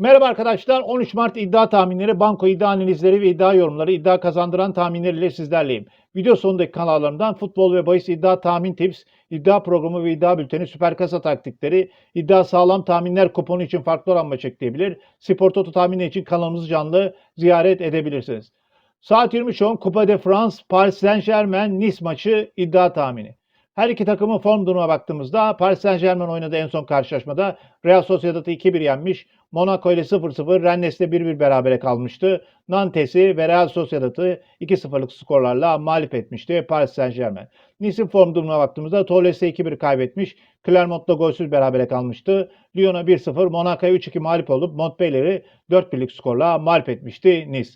Merhaba arkadaşlar. 13 Mart iddia tahminleri, banko iddia analizleri ve iddia yorumları, iddia kazandıran tahminleriyle sizlerleyim. Video sonundaki kanallarımdan futbol ve bahis iddia tahmin tips, iddia programı ve iddia bülteni, süper kasa taktikleri, iddia sağlam tahminler kuponu için farklı oran maç ekleyebilir. Spor Toto tahmini için kanalımızı canlı ziyaret edebilirsiniz. Saat 23.10 Coupe de France, Paris Saint Germain, Nice maçı iddia tahmini. Her iki takımın form durumuna baktığımızda Paris Saint Germain oynadığı en son karşılaşmada Real Sociedad'ı 2-1 yenmiş. Monaco ile 0-0, Rennes'le 1-1 berabere kalmıştı. Nantes'i ve Real Sociedad'ı 2-0'lık skorlarla mağlup etmişti Paris Saint Germain. Nice'in form durumuna baktığımızda Toulouse 2-1 kaybetmiş. Clermont'la golsüz berabere kalmıştı. Lyon'a 1-0, Monaco'ya 3-2 mağlup olup Montpellier'i 4-1'lik skorla mağlup etmişti Nice.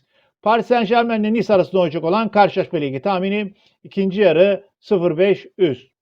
Paris Saint Germain ile Nice arasında olacak olan karşılaşma ligi tahmini ikinci yarı 0-5 üst.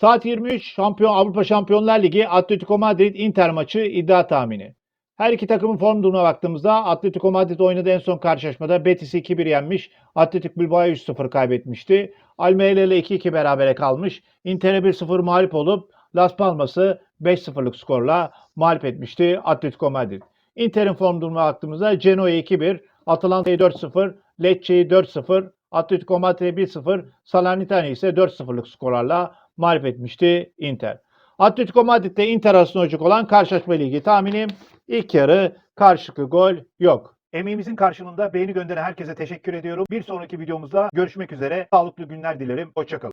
Saat 23 Şampiyon Avrupa Şampiyonlar Ligi Atletico Madrid Inter maçı iddia tahmini. Her iki takımın form durumuna baktığımızda Atletico Madrid oynadığı en son karşılaşmada Betis'i 2-1 yenmiş. Atletico Bilbao'ya 3-0 kaybetmişti. Almeria ile 2-2 berabere kalmış. Inter'e 1-0 mağlup olup Las Palmas'ı 5-0'lık skorla mağlup etmişti Atletico Madrid. Inter'in form durumuna baktığımızda Genoa'ya 2-1, Atalanta'yı 4-0, Lecce'yi 4-0, Atletico Madrid'e 1-0, Salernitana ise 4-0'lık skorlarla mağlup etmişti Inter. Atletico Madrid ile Inter arasında olacak olan karşılaşma ligi tahminim ilk yarı karşılıklı gol yok. Emeğimizin karşılığında beğeni gönderen herkese teşekkür ediyorum. Bir sonraki videomuzda görüşmek üzere. Sağlıklı günler dilerim. Hoşçakalın.